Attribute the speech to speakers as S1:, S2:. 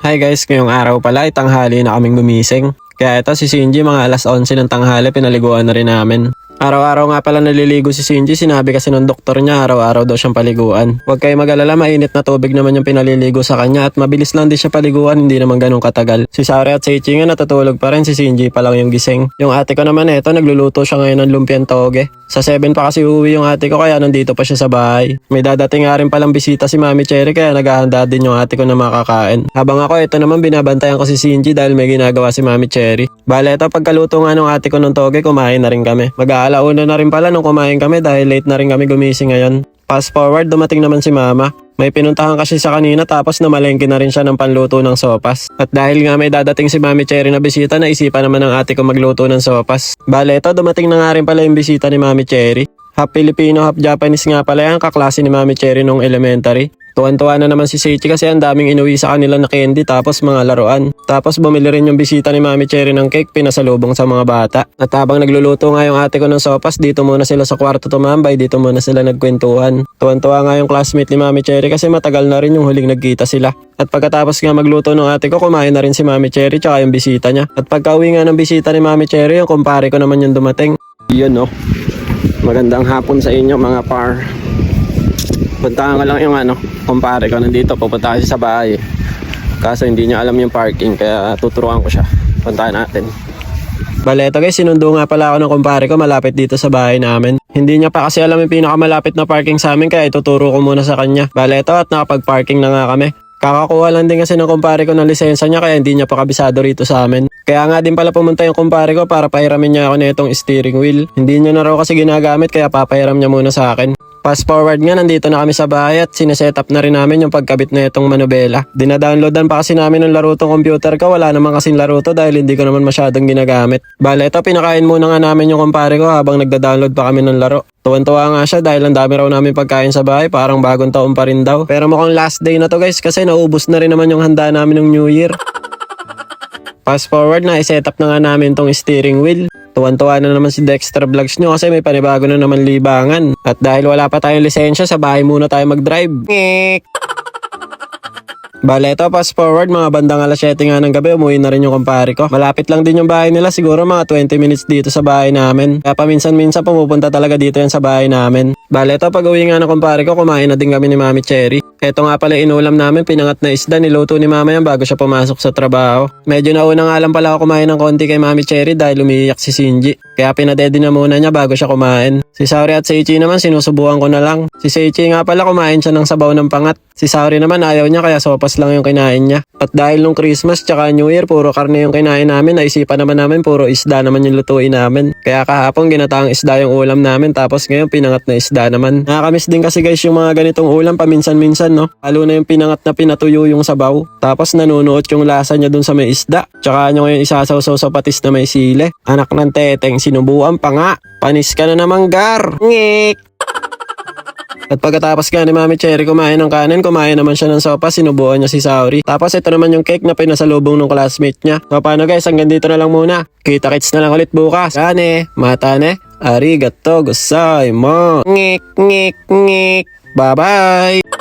S1: Hi guys, ngayong araw pala ay tanghali na kaming gumising. Kaya ito si Shinji mga alas 11 ng tanghali pinaliguan na rin namin. Araw-araw nga pala naliligo si Shinji, sinabi kasi ng doktor niya araw-araw daw siyang paliguan. Huwag kayo mag-alala, mainit na tubig naman yung pinaliligo sa kanya at mabilis lang din siya paliguan, hindi naman ganun katagal. Si Sari at Seichi nga natutulog pa rin, si Shinji pa lang yung gising. Yung ate ko naman eto, nagluluto siya ngayon ng lumpiang toge. Sa 7 pa kasi uuwi yung ate ko kaya nandito pa siya sa bahay. May dadating nga rin palang bisita si Mami Cherry kaya naghahanda din yung ate ko na makakain. Habang ako ito naman binabantayan ko si Shinji dahil may ginagawa si Mami Cherry. Bale ito pagkaluto nga ng ate ko ng toge kumain na rin kami. Mag-aalauna na rin pala nung kumain kami dahil late na rin kami gumising ngayon. Fast forward, dumating naman si mama. May pinuntahan kasi sa kanina tapos namalengke na rin siya ng panluto ng sopas. At dahil nga may dadating si Mami Cherry na bisita, naisipan naman ng ate ko magluto ng sopas. Bale, ito dumating na nga rin pala yung bisita ni Mami Cherry. Half Filipino, half Japanese nga pala yan, kaklase ni Mami Cherry nung elementary. Tuwan-tuwa na naman si Seichi kasi ang daming inuwi sa kanila na candy tapos mga laruan. Tapos bumili rin yung bisita ni Mami Cherry ng cake pinasalubong sa mga bata. At habang nagluluto nga yung ate ko ng sopas, dito muna sila sa kwarto tumambay, dito muna sila nagkwentuhan. Tuwan-tuwa nga yung classmate ni Mami Cherry kasi matagal na rin yung huling nagkita sila. At pagkatapos nga magluto ng ate ko, kumain na rin si Mami Cherry tsaka yung bisita niya. At pagka-uwi nga ng bisita ni Mami Cherry, yung kumpare ko naman yung dumating. Yun no. Magandang hapon sa inyo mga par. Puntahan ko lang yung ano, kumpare ko nandito, pupunta kasi sa bahay. Kaso hindi niya alam yung parking, kaya tuturuan ko siya. Puntahan natin. Bale, ito guys, sinundo nga pala ako ng kumpare ko malapit dito sa bahay namin. Hindi niya pa kasi alam yung pinakamalapit na parking sa amin, kaya ituturo ko muna sa kanya. Bale, ito at nakapag-parking na nga kami. Kakakuha lang din kasi ng kumpare ko ng lisensya niya kaya hindi niya pa kabisado rito sa amin. Kaya nga din pala pumunta yung kumpare ko para pahiramin niya ako na itong steering wheel. Hindi niya na raw kasi ginagamit kaya papahiram niya muna sa akin. Fast forward nga, nandito na kami sa bahay at sineset up na rin namin yung pagkabit na itong manubela. Dinadownloadan pa kasi namin ng laro computer ko, wala naman kasing laro to dahil hindi ko naman masyadong ginagamit. Bale, ito pinakain muna nga namin yung kumpare ko habang nagda-download pa kami ng laro. Tuwan-tuwa nga siya dahil ang dami raw namin pagkain sa bahay, parang bagong taon pa rin daw. Pero mukhang last day na to guys kasi naubos na rin naman yung handa namin ng New Year. Fast forward na, i-set up na nga namin tong steering wheel. Tuwan-tuwa na naman si Dexter Vlogs nyo kasi may panibago na naman libangan. At dahil wala pa tayong lisensya, sa bahay muna tayo mag-drive. Bale, ito, fast forward, mga bandang alas 7 nga ng gabi, umuwi na rin yung kumpare ko. Malapit lang din yung bahay nila, siguro mga 20 minutes dito sa bahay namin. Kaya paminsan-minsan pumupunta talaga dito yan sa bahay namin. Bale, ito, pag uwi nga ng kumpare ko, kumain na din kami ni Mami Cherry. Ito nga pala inulam namin, pinangat na isda, niluto ni Mama yan bago siya pumasok sa trabaho. Medyo nauna nga lang pala ako kumain ng konti kay Mami Cherry dahil umiiyak si Shinji. Kaya pinadede na muna niya bago siya kumain. Si Sauri at Seichi naman sinusubukan ko na lang. Si Seichi nga pala kumain siya ng sabaw ng pangat. Si Sauri naman ayaw niya kaya sopas lang yung kinain niya. At dahil nung Christmas tsaka New Year puro karne yung kinain namin, naisipan naman namin puro isda naman yung lutuin namin. Kaya kahapon ginataang isda yung ulam namin tapos ngayon pinangat na isda naman. Nakakamiss din kasi guys yung mga ganitong ulam paminsan-minsan no. Lalo na yung pinangat na pinatuyo yung sabaw. Tapos nanunuot yung lasa niya dun sa may isda. Tsaka nyo ngayon isasawsaw sa patis na may sile. Anak ng teteng, sinubuan pa nga. Panis ka na naman gar. Ngik! At pagkatapos nga ni Mami Cherry kumain ng kanin, kumain naman siya ng sopa, sinubuan niya si Sauri. Tapos ito naman yung cake na pinasalubong ng classmate niya. So paano guys, hanggang dito na lang muna. Kita-kits na lang ulit bukas. Kane, mata ne, arigato gozaimasu. Ngik, ngik, ngik. Bye-bye!